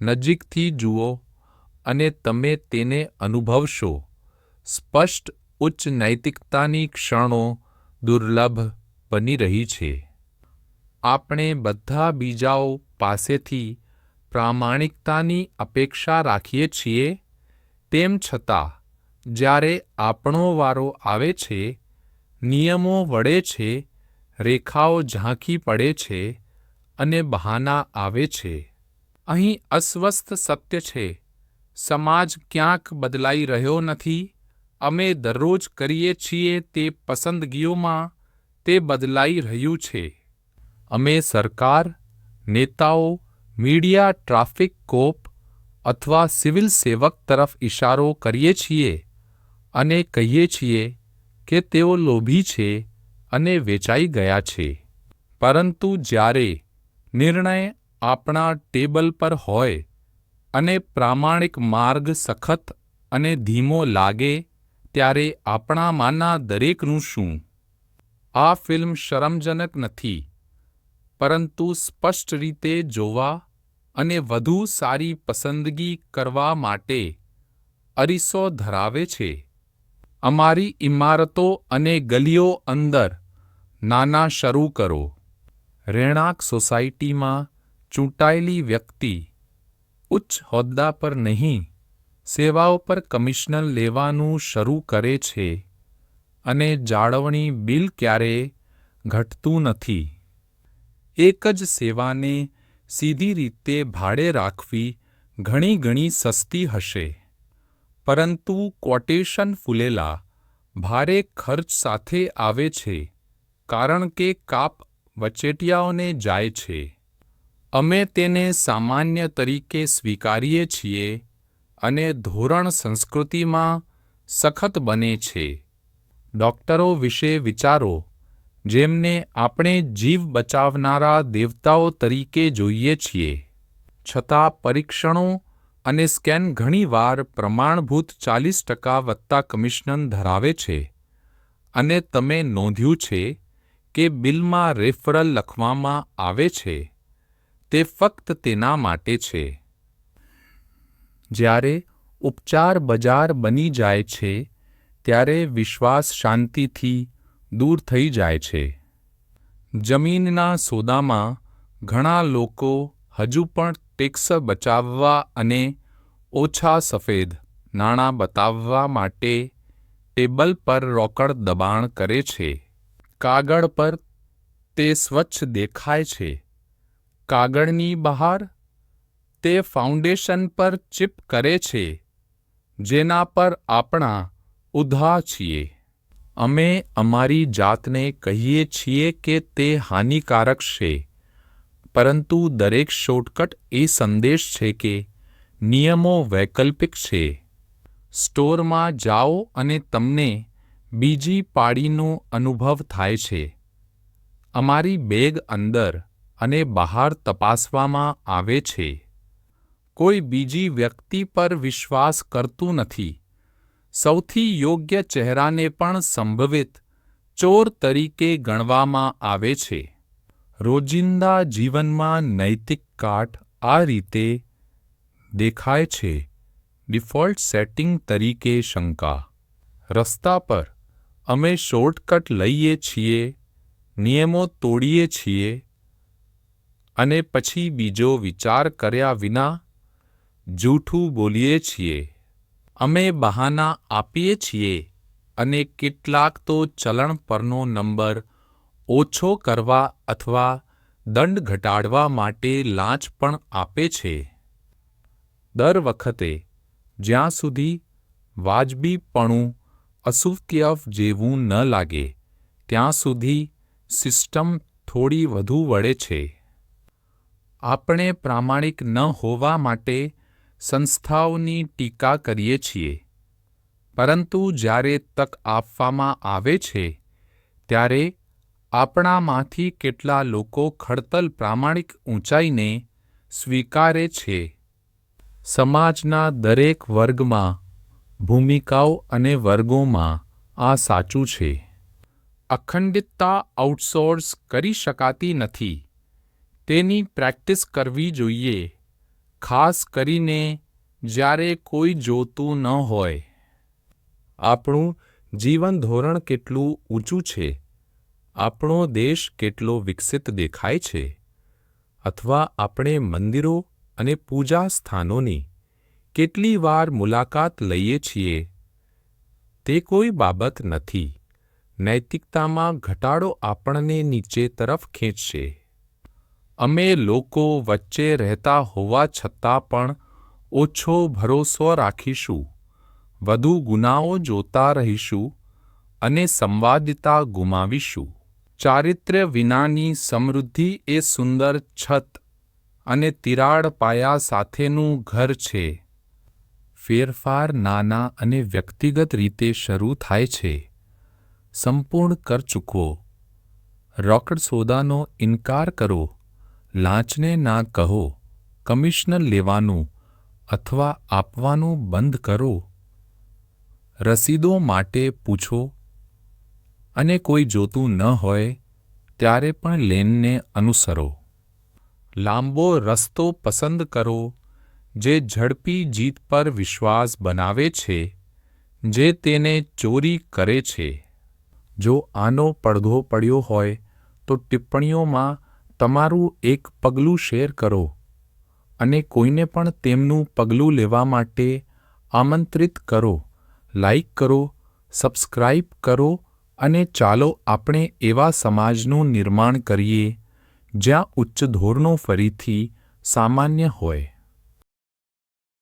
નજીકથી જુઓ અને તમે તેને અનુભવશો. સ્પષ્ટ, ઉચ્ચ નૈતિકતાની ક્ષણો દુર્લભ બની રહી છે. આપણે બધા બીજાઓ પાસેથી પ્રામાણિકતાની અપેક્ષા રાખીએ છીએ, તેમ છતાં, જ્યારે આપણો વારો આવે છે, નિયમો વળે છે, રેખાઓ ઝાંખી પડે છે અને બહાના આવે છે. અહીં અસ્વસ્થ સત્ય છે. સમાજ ક્યાંક બદલાઈ રહ્યો નથી. અમે દરરોજ કરીએ છીએ તે પસંદગીઓમાં તે બદલાઈ રહ્યું છે. અમે સરકાર, નેતાઓ, મીડિયા, ટ્રાફિક કોપ અથવા સિવિલ સેવક તરફ ઇશારો કરીએ છીએ અને કહીએ છીએ કે તેઓ લોભી છે અને વેચાઈ ગયા છે. પરંતુ જ્યારે નિર્ણય આપણા ટેબલ પર હોય અને પ્રામાણિક માર્ગ સખત અને ધીમો લાગે ત્યારે આપણામાંના દરેકનું શું? આ ફિલ્મ શરમજનક નથી, પરંતુ સ્પષ્ટ રીતે જોવા અને વધુ સારી પસંદગી કરવા માટે અરીસો ધરાવે છે. અમારી ઇમારતો અને ગલીઓ અંદર નાના શરૂ કરો. રહેણાંક સોસાયટીમાં ચૂંટાયેલી વ્યક્તિ ઉચ્ચ હોદ્દા પર નહીં, સેવાઓ પર કમિશનર લેવાનું શરૂ કરે છે અને જાળવણી બિલ ક્યારેય ઘટતું નથી. એક જ સેવાને સીધી રીતે ભાડે રાખવી ઘણી ઘણી સસ્તી હશે. પરંતુ ક્વોટેશન ફૂલેલા, ભારે ખર્ચ સાથે આવે છે, કારણ કે કાપ વચેટિયાઓને જાય છે. અમે તેને સામાન્ય તરીકે સ્વીકારીએ છીએ અને ધોરણ સંસ્કૃતિમાં સખત બને છે. ડોક્ટરો વિશે વિચારો, જેમને આપણે જીવ બચાવનારા દેવતાઓ તરીકે જોઈએ છીએ. છતાં પરીક્ષણો અને સ્કેન ઘણીવાર પ્રમાણભૂત ચાલીસ ટકા વત્તા કમિશન ધરાવે છે. અને તમે નોંધ્યું છે કે બિલમાં રેફરલ લખવામાં આવે છે. તે ફક્ત તેના માટે છે. જ્યારે ઉપચાર બજાર બની જાય છે, ત્યારે વિશ્વાસ શાંતિથી દૂર થઈ જાય છે. જમીનના સોદામાં ઘણા લોકો હજુ પણ ટેક્સ બચાવવા અને ઓછા સફેદ નાણાં બતાવવા માટે ટેબલ પર રોકડ દબાણ કરે છે. કાગળ પર તે સ્વચ્છ દેખાય છે. કાગળની બહાર તે ફાઉન્ડેશન પર ચિપ કરે છે, જેના પર આપણા ઉધા છીએ. અમે અમારી જાતને કહીએ છીએ કે તે હાનિકારક છે, પરંતુ દરેક શોર્ટકટ એ સંદેશ છે કે નિયમો વૈકલ્પિક છે. સ્ટોરમાં જાઓ અને તમને બીજી પાળીનો અનુભવ થાય છે. અમારી બેગ અંદર અને બહાર તપાસવામાં આવે છે. કોઈ બીજી વ્યક્તિ પર વિશ્વાસ કરતું નથી. સૌથી યોગ્ય ચહેરાને પણ સંભવિત ચોર તરીકે ગણવામાં આવે છે. રોજિંદા જીવનમાં નૈતિક કાટ આ રીતે દેખાય છે. ડિફોલ્ટ સેટિંગ તરીકે શંકા. રસ્તા પર અમે શોર્ટકટ લઈએ છીએ, નિયમો તોડીએ છીએ અને પછી બીજો વિચાર કર્યા વિના જૂઠું બોલીએ છીએ. અમે બહાના આપીએ છીએ અને કેટલાક તો ચલણ પરનો નંબર ઓછો કરવા અથવા દંડ ઘટાડવા માટે લાંચ પણ આપે છે. દર વખતે જ્યાં સુધી વાજબીપણું અસુફ્યવ જેવું ન લાગે, ત્યાં સુધી સિસ્ટમ થોડી વધુ વળે છે. આપણે પ્રામાણિક ન હોવા માટે સંસ્થાઓની ટીકા કરીએ છીએ. પરંતુ જ્યારે તક આપવામાં આવે છે, ત્યારે આપણામાંથી કેટલા લોકો ખડતલ પ્રામાણિક ઊંચાઈને સ્વીકારે છે. સમાજના દરેક વર્ગમાં ભૂમિકાઓ અને વર્ગોમાં આ સાચું છે. અખંડિતતા આઉટસોર્સ કરી શકાતી નથી. તેની પ્રેક્ટિસ કરવી જોઈએ, ખાસ કરીને જ્યારે કોઈ જોતું ન હોય. આપણું જીવન ધોરણ કેટલું ઊંચું છે? આપણો દેશ કેટલો વિકસિત દેખાય છે? અથવા આપણે મંદિરો અને પૂજા સ્થાનોની કેટલી વાર મુલાકાત લઈએ છીએ? તે કોઈ બાબત નથી. નૈતિકતામાં ઘટાડો આપણને નીચે તરફ ખેંચશે. અમે લોકો વચ્ચે રહેતા હોવા છતાં પણ ઓછો ભરોસો રાખીશું, વધુ ગુનાઓ જોતા રહીશું અને સંવાદિતા ગુમાવીશું. ચારિત્ર્ય વિનાની સમૃદ્ધિ એ સુંદર છત અને તિરાડ પાયા સાથેનું ઘર છે. ફેરફાર નાના અને વ્યક્તિગત રીતે શરૂ થાય છે. સંપૂર્ણ કર ચૂકવો. રોકડ સોદાનો ઇનકાર કરો. લાંચને ના કહો, કમિશનર લેવાનું અથવા આપવાનું બંધ કરો. રસીદો માટે પૂછો. અને કોઈ જોતું ન હોય, ત્યારે પણ લેનને અનુસરો. લાંબો રસ્તો પસંદ કરો, જે ઝડપી જીત પર વિશ્વાસ બનાવે છે, જે તેને ચોરી કરે છે. જો આનો પડઘો પડ્યો હોય, તો ટિપ્પણીઓમાં તમારું એક પગલું શેર કરો અને કોઈને પણ તેમનું પગલું લેવા માટે આમંત્રિત કરો, લાઈક કરો, સબસ્ક્રાઇબ કરો અને ચાલો આપણે એવા સમાજનું નિર્માણ કરીએ જ્યાં ઉચ્ચ ધોરણો ફરીથી સામાન્ય હોય.